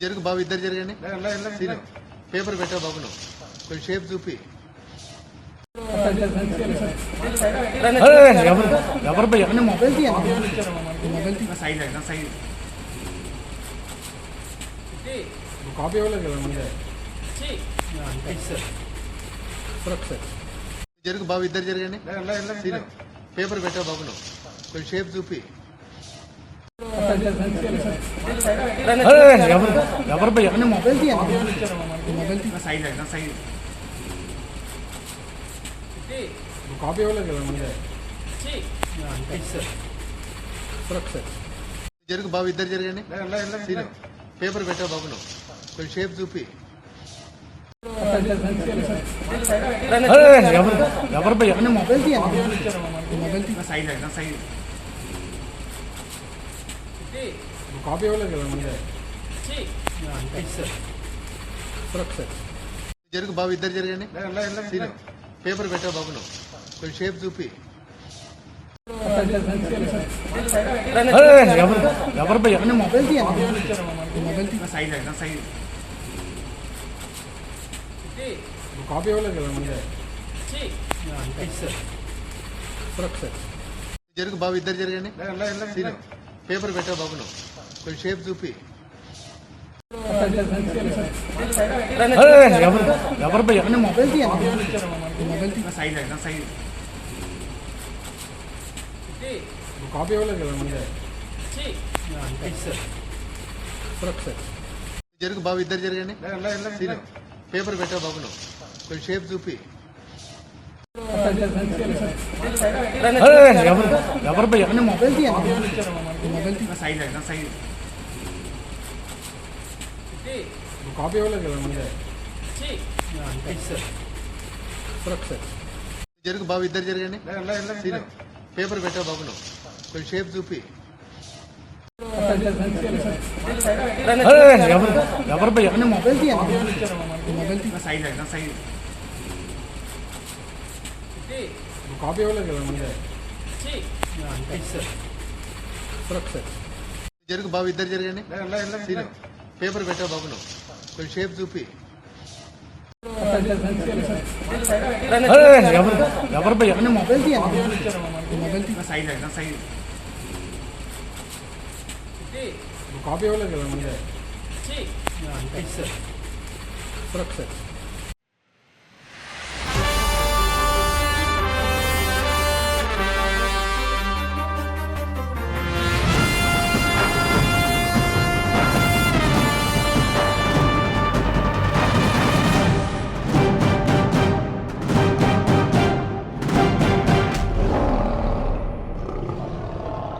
జరుగు బాబు ఇద్దరు జరగండి. పేపర్ పెట్టా బాబు నువ్వు కొంచెం షేప్ చూపి. ఎవరు మొబైల్ కాపీ ఇవ్వలేదు కదా జరుగు బాబు ఇద్దరు జరగండి పేపర్ పెట్టా బాబు నువ్వు కొంచెం షేప్ చూపి. ఎవరు ఎవరు భయ్యా మొబైల్ తీయండి మొబైల్ అయినా సైడ్ కాపీ ఇవ్వలేదు కదా ముందే జరుగు బాబు ఇద్దరు జరగండి. పేపర్ పెట్టా బాబు నువ్వు కొంచెం షేప్ చూపి. ఎవరు? ఎవరు భయ్యా? మొబైల్ తీయండి మొబైల్ అయినా సైడ్ కాపీ ఇవ్వలేదు కదా ముందే జరుగు బాబు ఇద్దరు జరగండి. పేపర్ పెట్టా బాబు నువ్వు? కొంచెం షేప్ చూపి. ఎవరు మొబైల్ మొబైల్ కాపీ ఇవ్వలేదు కదా ముందే ఒకసారి జరుగు బాబు ఇద్దరు జరగండి. పేపర్ పెట్టా బాబు కొంచెం షేప్ చూపి. ఎవరు మొబైల్ మొబైల్ కాపీ ఇవ్వలేదు కదా జరుగు బాబు ఇద్దరు జరగండి. పేపర్ పెట్టా బాబు కొంచెం షేప్ చూపి. ఎవరు ఎవరు భయ్యా మొబైల్ తీయండి మొబైల్ తీ సైడ్ అయినా సైడ్ కాపీ ఇవ్వలేదు కదా ముందే జరుగు బాబు ఇద్దరు జరగండి. పేపర్ పెట్టా బాబు నువ్వు? కొంచెం షేప్ చూపి. ఎవరు? ఎవరు భయ్యా? మొబైల్ తీయండి మొబైల్ తీ సైడ్ సైడ్ కాపీ ఇవ్వలేదు కదా ముందే. జరుగు బాబు ఇద్దరు జరగండి. పేపర్ పెట్టా బాబు నువ్వు కొంచెం షేప్ చూపి. ఎవరు? మొబైల్ కాపీ ఇవ్వలేదు కదా ముందే. ఒకసారి